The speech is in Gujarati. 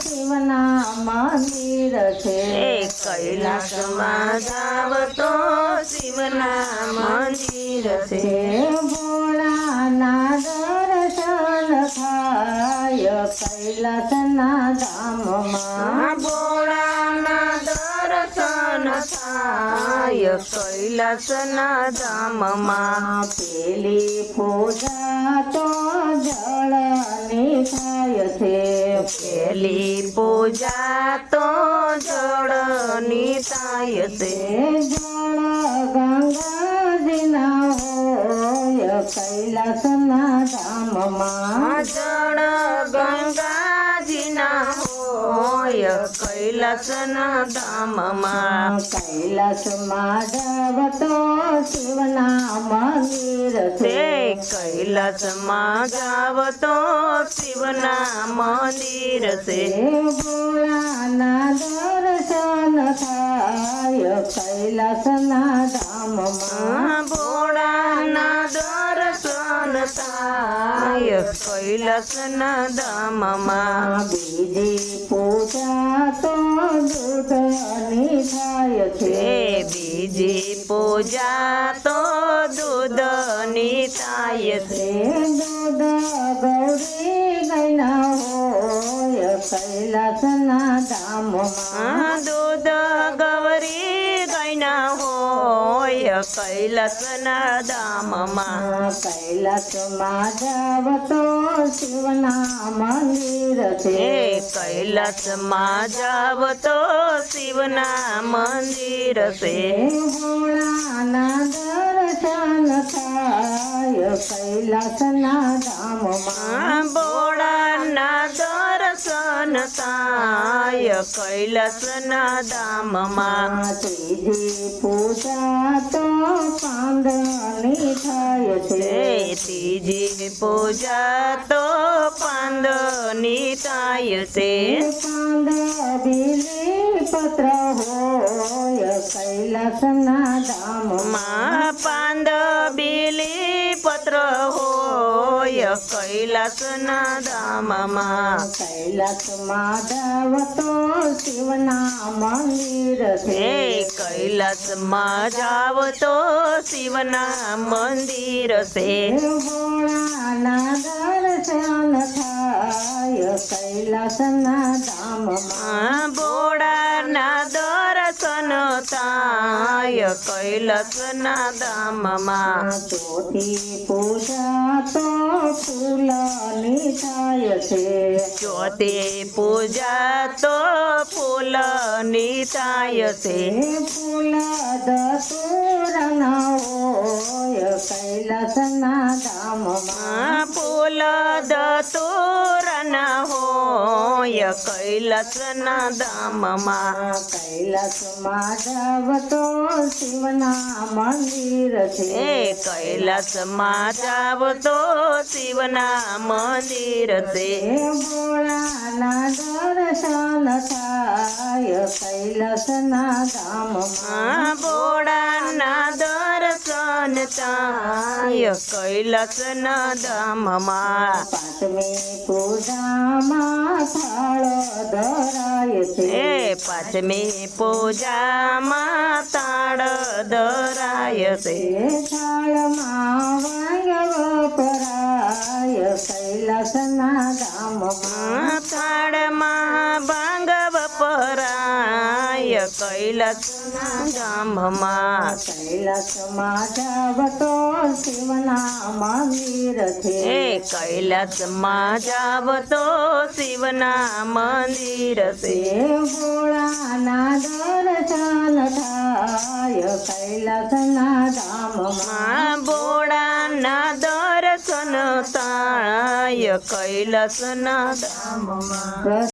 શિવના મંદિર છે કૈલાસમાં જાવ તો શિવના મંદિર છે ભોળાના દર્શન થાય કૈલાસના ધામમાં ભોળાના દર્શન થાય કૈલાસના ધામમાં પેલી પૂજા તો જળની થાય છે. પેલી પૂજા તો જળની થાય છે જળ ગંગાજીના હોય કૈલાસના ધામમાં જળ ગંગાજીના હોય કૈલાસના ધામમાં. કૈલાસમાં તો શિવના મંદિર છે. કૈલાસમાં જાવ તો શિવના મંદિર છે. ભોળાના દર્શન થાય કૈલાસના ધામમાં. ભોળાના દર્શન થાય કૈલાસના ધામમાં. બીજી પૂજા તો દૂધની થાય છે. દૂધ ગૌરી ગયના હોય કૈલાસના ધામમાં દૂધ કૈલાસના ધામમાં કૈલાસમાં જાવ તો શિવના મંદિર છે કૈલાસમાં જાવ તો શિવના મંદિર છે ભોળાના દર્શન થાય કૈલાસના ધામમાં બોડાના થાય કૈલાસના ધામમાં ત્રીજી પૂજા તો પાંદની થાય છે. ત્રીજી પૂજા તો પાંદની થાય છે. પાંદ પત્ર હોય કૈલાસના ધામમાં પાંદ કૈલાસના ધામમાં કૈલાસમાં જાવ તો શિવના મંદિર છે. કૈલાસમાં જાવ તો શિવના મંદિર છે. ભોળાના દર્શન થાય. કૈલાસના થાય કૈલાસના ધામમાં ચોથી પૂજા તો ફૂલની થાય છે. ચોથી પૂજા તો ફૂલની થાય છે. ફૂલ હોય કૈલાસના ધામમાં કૈલાસમાં જાવ તો શિવના મંદિર એ છે. કૈલાસમાં જાવ તો શિવના મંદિર છે. ભોળાના દર્શન થાય કૈલાસના ધામમાં બોડાના થાય કૈલાસના ધામમાં પાંચમી પૂજામાં થાળ ધરાય છે. પાંચમી પૂજામાં તાળ ધરાય છે. થાળમાં વાંગ વપરાય કૈલાસના ધામમાં વપરાય કૈલાસના ધામમાં કૈલાસમાં જાવ તો શિવના મંદિર છે એ કૈલાસમાં જાવ તો શિવના મંદિર છે એ ભોળાના દર્શન થાય કૈલાસના ધામમાં માં